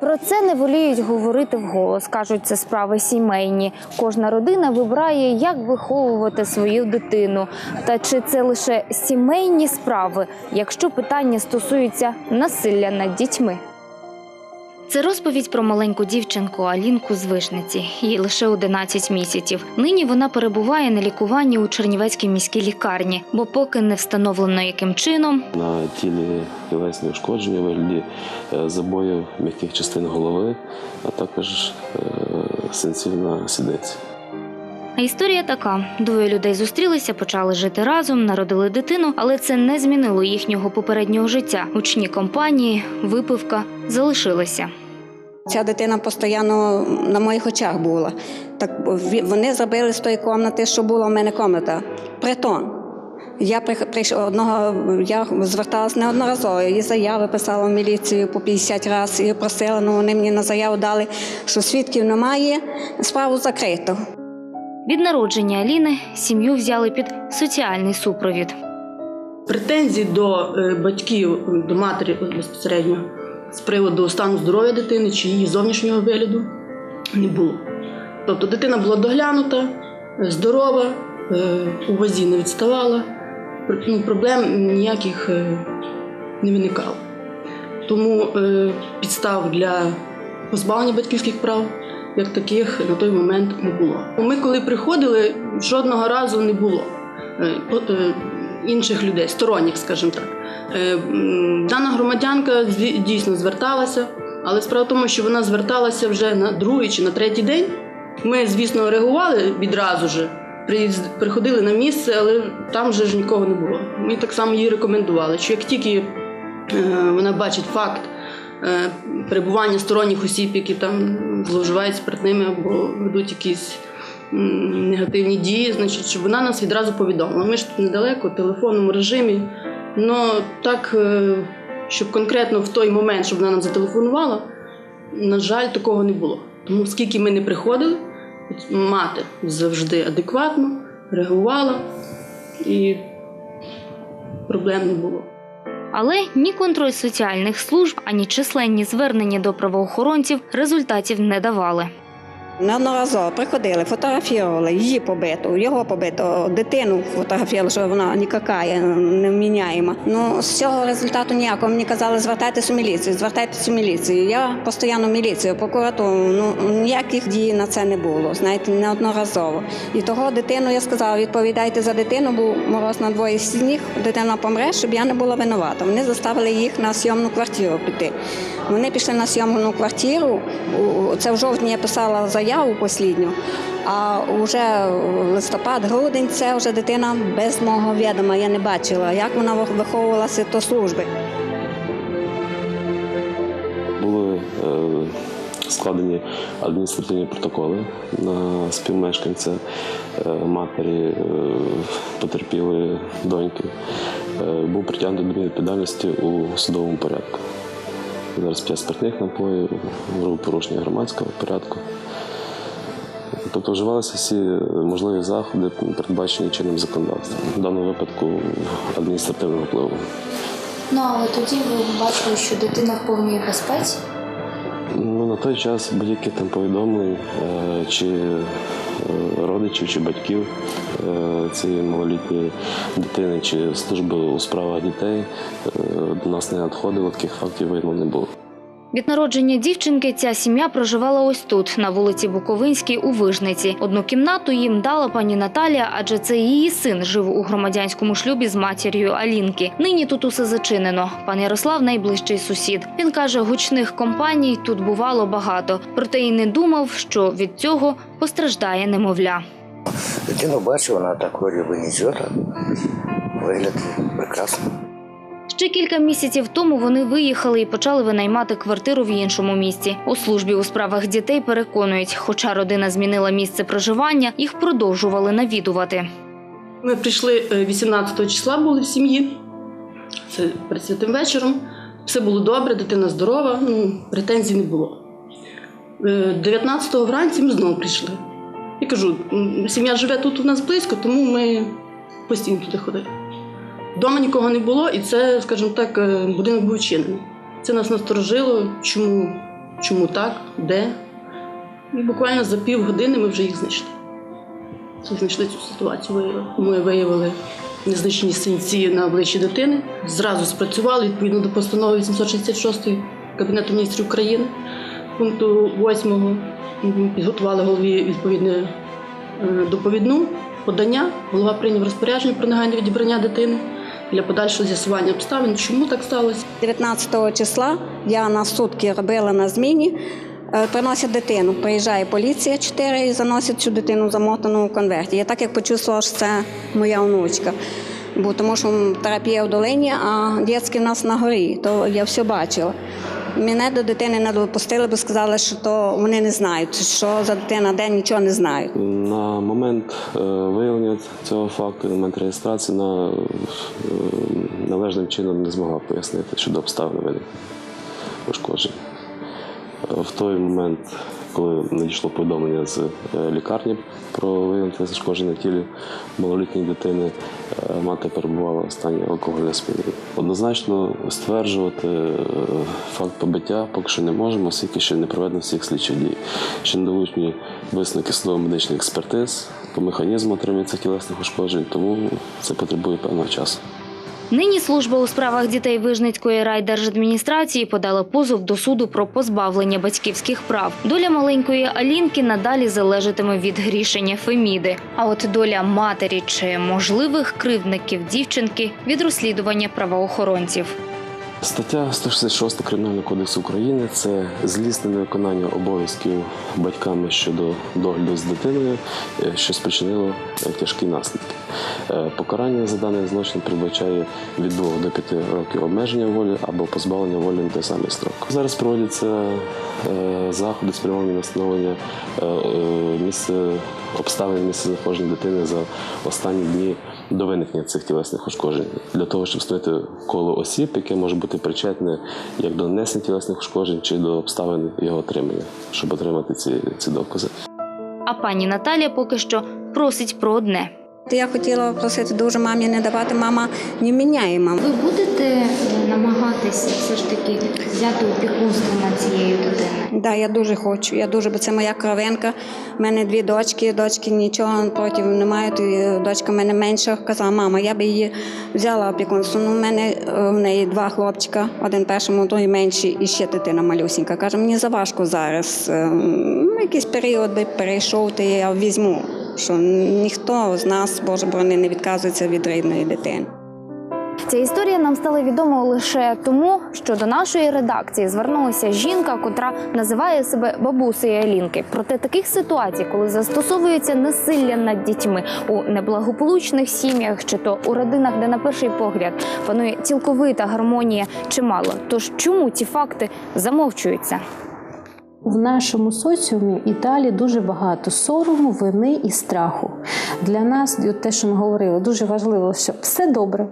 Про це не воліють говорити вголос. кажуть, це справи сімейні. Кожна родина вибирає, як виховувати свою дитину. Та чи це лише сімейні справи, якщо питання стосується насилля над дітьми? Це розповідь про маленьку дівчинку Алінку з Вишниці. Їй лише 11 місяців. Нині вона перебуває на лікуванні у Чернівецькій міській лікарні, бо поки не встановлено яким чином На тілі тілесні ушкодження вигляді е, забоїв м'яких частин голови, а також сенсивна синців на. А історія така: двоє людей зустрілися, почали жити разом, народили дитину, але це не змінило їхнього попереднього життя. Учні компанії, випивка залишилися. Ця дитина постійно на моїх очах була. Так вони зробили з тої кімнати, що була в мене кімната, притон. Я прийшла одного, я зверталася неодноразово, і заяви писала в міліцію по 50 разів і просила, ну вони мені на заяву дали, що свідків немає, справу закрито. Від народження Аліни сім'ю взяли під соціальний супровід. Претензій до е, батьків, до матері безпосередньо з приводу стану здоров'я дитини чи її зовнішнього вигляду не було. Тобто дитина була доглянута, е, здорова, е, у вазі не відставала, ну, проблем ніяких не виникало. Тому підстав для позбавлення батьківських прав як таких на той момент не було. Ми, коли приходили, жодного разу не було е, е, інших людей, сторонніх, скажімо так. Е, Дана громадянка дійсно зверталася, але справа в тому, що вона зверталася вже на другий чи на третій день. Ми, звісно, реагували відразу ж, приходили на місце, але там вже ж нікого не було. Ми так само їй рекомендували, що як тільки вона бачить факт перебування сторонніх осіб, які там зловживають спиртними або ведуть якісь негативні дії, значить, щоб вона нас відразу повідомила. Ми ж тут недалеко, в телефонному режимі. Ну так, е, щоб конкретно в той момент, щоб вона нам зателефонувала, на жаль, такого не було. Тому скільки ми не приходили, мати завжди адекватно реагувала і проблем не було. Але ні контроль соціальних служб, ані численні звернення до правоохоронців результатів не давали. Неодноразово приходили, фотографували її побиту, його побиту, дитину фотографували, що вона ніяка, невміняєма. Ну з цього результату ніякого. Мені казали, звертайтеся у міліцію, звертайтеся у міліцію. Я постійно в міліцію, прокуратуру. Ну ніяких дій на це не було. Знаєте, неодноразово. І того дитину я сказала, відповідайте за дитину, бо мороз на двоє сніг, дитина помре, щоб я не була винувата. Вони заставили їх на сйомну квартиру піти. Вони пішли на сйомну квартиру. Це в жовтні я писала заяву послідню. А вже листопад, грудень це вже дитина без мого відома. Я не бачила, як вона виховувалася до служби. Були е, складені адміністративні протоколи на співмешканця е, матері е, потерпілої доньки. Був притягнутий до відповідальності у судовому порядку. Зараз п'ять спиртних напоїв, грубе порушення громадського порядку. Тобто вживалися всі можливі заходи, передбачені чинним законодавством. В даному випадку адміністративного впливу. Ну але тоді ви бачили, що дитина в повній безпеці. Ну, на той час будь-які там повідомлень е, чи е, родичів, чи батьків е, цієї малолітньої дитини, чи служби у справах дітей е, до нас не надходило, таких фактів видно не було. Від народження дівчинки ця сім'я проживала ось тут, на вулиці Буковинській у Вижниці. Одну кімнату їм дала пані Наталія, адже це її син жив у громадянському шлюбі з матір'ю Алінки. Нині тут усе зачинено. Пан Ярослав найближчий сусід. Він каже, гучних компаній тут бувало багато, проте й не думав, що від цього постраждає немовля. Дитину бачу, вона так вроде бы несет. Вигляд прекрасно. Ще кілька місяців тому вони виїхали і почали винаймати квартиру в іншому місті. У службі у справах дітей переконують, хоча родина змінила місце проживання, їх продовжували навідувати. Ми прийшли е, 18 числа, були в сім'ї. Це перед святим вечором. Все було добре, дитина здорова, ну, претензій не було. Е, 19-го вранці ми знову прийшли. Я кажу, сім'я живе тут у нас близько, тому ми постійно туди ходили. Вдома нікого не було, і це, скажімо так, е, будинок був відчинений. Це нас насторожило, чому чому так, де. І буквально за півгодини ми вже їх знайшли. Знайшли цю ситуацію. виявили. Ми виявили незначні синці на обличчі дитини. Зразу спрацювали відповідно до постанови 866 Кабінету міністрів України, пункту 8 підготували голові відповідне е, доповідну подання. Голова прийняв розпорядження про негайне відібрання дитини для подальшого з'ясування обставин. Чому так сталося? 19 числа я на сутки робила на зміні. е, Приносять дитину. Приїжджає поліція 4 і заносять цю дитину замотану у конверті. Я так як почувствувала, що це моя онучка. Бо тому що терапія в долині, а дітки в нас на горі, то я все бачила. Мене до дитини не допустили, бо сказали, що то вони не знають, що за дитина, день нічого не знають. На момент е, виявлення цього факту, на момент реєстрації, на, е, належним чином не змогла пояснити щодо обставин пошкоджень. Е, В той момент, коли надійшло повідомлення з е, лікарні про виявлення зашкодження тілі малолітньої дитини, е, мати перебувала в стані алкогольного сп'яніння. Однозначно стверджувати е, факт побиття поки що не можемо, оскільки ще не проведено всіх слідчих дій. Ще не долучені висновки судово-медичних експертиз по механізму отримання тілесних ушкоджень, тому це потребує певного часу. Нині служба у справах дітей Вижницької райдержадміністрації подала позов до суду про позбавлення батьківських прав. Доля маленької Алінки надалі залежатиме від рішення Феміди. А от доля матері чи можливих кривдників дівчинки від розслідування правоохоронців. Стаття 166 Кримінального кодексу України це злісне невиконання обов'язків батьками щодо догляду з дитиною, е, що спричинило е, тяжкі наслідки. Е, Покарання за даний злочин передбачає від 2 до 5 років обмеження волі або позбавлення волі на той самий строк. Зараз проводяться е, заходи спрямовані на встановлення е, місця обставин місця знаходження дитини за останні дні до виникнення цих тілесних ушкоджень для того, щоб встановити коло осіб, яке може бути причетне як до нанесення тілесних ушкоджень чи до обставин його отримання, щоб отримати ці, ці докази. А пані Наталія поки що просить про одне. Я хотіла просити дуже мамі не давати мама не міняє маму. Ви будете намагатися все ж таки взяти опікунство над цією дитиною? Да, я дуже хочу. Я дуже, бо це моя кровинка. У мене дві дочки, дочки нічого проти не мають. Дочка в мене менша. Казала, мама, я би її взяла опікунство. Ну, в мене е, в неї два хлопчика, один першому, другий менший, і ще дитина малюсінька. Каже, мені заважко зараз. Е, ну, Якийсь період би перейшов, то я візьму. Що ніхто з нас, Боже борони, не відказується від рідної дитини. Ця історія нам стала відома лише тому, що до нашої редакції звернулася жінка, котра називає себе бабусею Алінки. Проте таких ситуацій, коли застосовується насилля над дітьми у неблагополучних сім'ях, чи то у родинах, де на перший погляд панує цілковита гармонія, чимало. Тож чому ці факти замовчуються? В нашому соціумі і далі дуже багато сорому, вини і страху. Для нас, те, що ми говорили, дуже важливо, що все добре.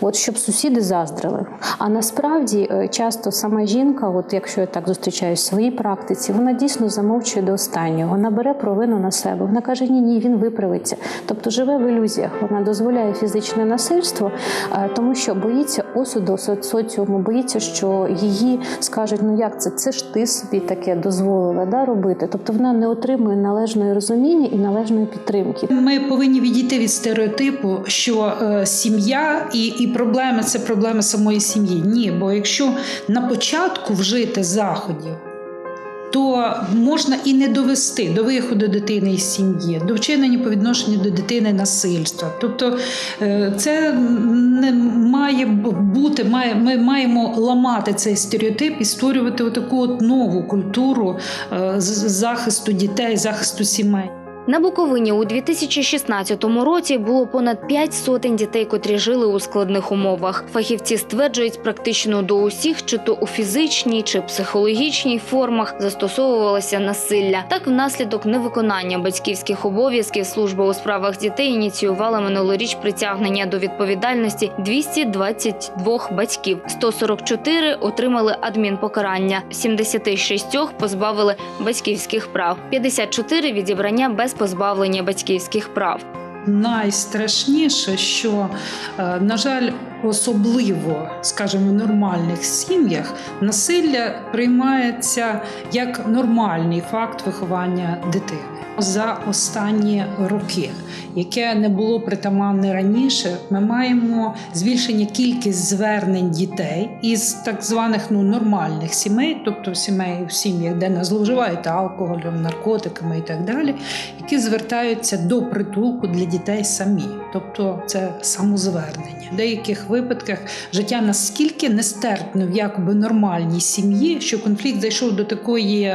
От щоб сусіди заздрили. А насправді е, часто сама жінка, от якщо я так зустрічаюсь в своїй практиці, вона дійсно замовчує до останнього. Вона бере провину на себе. Вона каже: Ні, ні, він виправиться. Тобто живе в ілюзіях. Вона дозволяє фізичне насильство, е, тому що боїться осуду соціуму, боїться, що її скажуть: ну як це? Це ж ти собі таке дозволила да, робити. Тобто вона не отримує належної розуміння і належної підтримки. Ми повинні відійти від стереотипу, що е, сім'я і, і проблеми це проблеми самої сім'ї. Ні, бо якщо на початку вжити заходів, то можна і не довести до виходу дитини із сім'ї, до вчинення по відношенню до дитини насильства. Тобто е, це не має бути, має, ми маємо ламати цей стереотип і створювати отаку от нову культуру е, захисту дітей, захисту сімей. На Буковині у 2016 році було понад п'ять сотень дітей, котрі жили у складних умовах. Фахівці стверджують, практично до усіх, чи то у фізичній чи психологічній формах застосовувалося насилля. Так, внаслідок невиконання батьківських обов'язків служба у справах дітей ініціювала минулоріч притягнення до відповідальності 222 батьків. 144 отримали адмінпокарання, 76 позбавили батьківських прав, 54 – відібрання без позбавлення батьківських прав. Найстрашніше, що, е, на жаль, особливо, скажімо, в нормальних сім'ях насилля приймається як нормальний факт виховання дитини. За останні роки, яке не було притаманне раніше, ми маємо збільшення кількість звернень дітей із так званих ну нормальних сімей, тобто сімей в сім'ях, де не зловживають алкоголем, наркотиками і так далі, які звертаються до притулку для дітей самі, тобто це самозвернення. В деяких випадках життя наскільки нестерпне в якоби нормальній сім'ї, що конфлікт зайшов до такої е,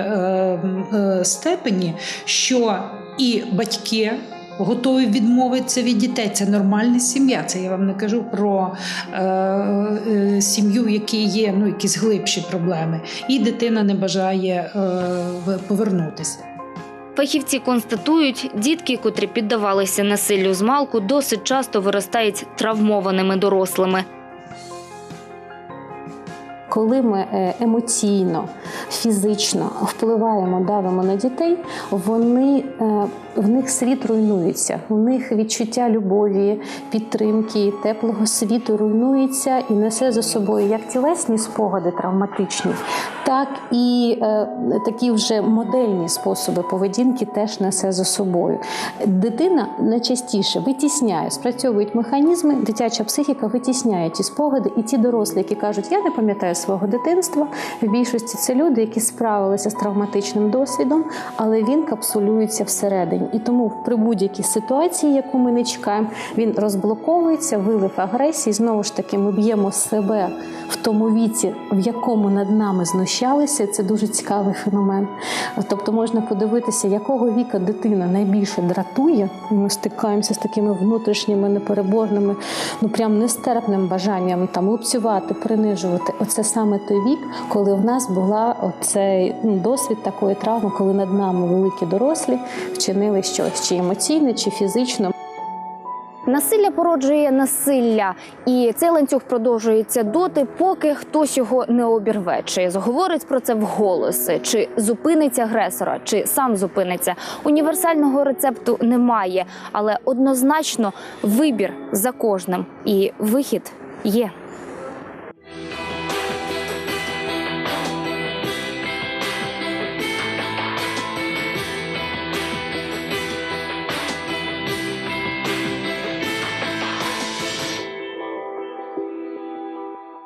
е, степені, що і батьки. Готові відмовитися від дітей. Це нормальна сім'я. Це я вам не кажу про е, е, сім'ю, в якій є ну, якісь глибші проблеми. І дитина не бажає е, повернутися. Фахівці констатують, дітки, котрі піддавалися насиллю з малку, досить часто виростають травмованими дорослими. Коли ми е, емоційно, фізично впливаємо, давимо на дітей, вони е, в них світ руйнується. У них відчуття любові, підтримки, теплого світу руйнується і несе за собою як тілесні спогади травматичні, так і е, такі вже модельні способи поведінки теж несе за собою. Дитина найчастіше витісняє, спрацьовують механізми, дитяча психіка витісняє ті спогади, і ті дорослі, які кажуть, я не пам'ятаю свого дитинства. В більшості це люди, які справилися з травматичним досвідом, але він капсулюється всередині. І тому при будь-якій ситуації, яку ми не чекаємо, він розблоковується, вилив агресії. Знову ж таки, ми б'ємо себе в тому віці, в якому над нами знущалися. Це дуже цікавий феномен. Тобто можна подивитися, якого віка дитина найбільше дратує. Ми стикаємося з такими внутрішніми непереборними, ну прям нестерпним бажанням там лупцювати, принижувати. Оце саме той вік, коли в нас була оцей ну, досвід такої травми, коли над нами великі дорослі вчинили щось, чи емоційне, чи фізично. Насилля породжує насилля, і цей ланцюг продовжується доти, поки хтось його не обірве, чи зговорить про це вголоси, чи зупинить агресора, чи сам зупиниться. Універсального рецепту немає, але однозначно вибір за кожним, і вихід є.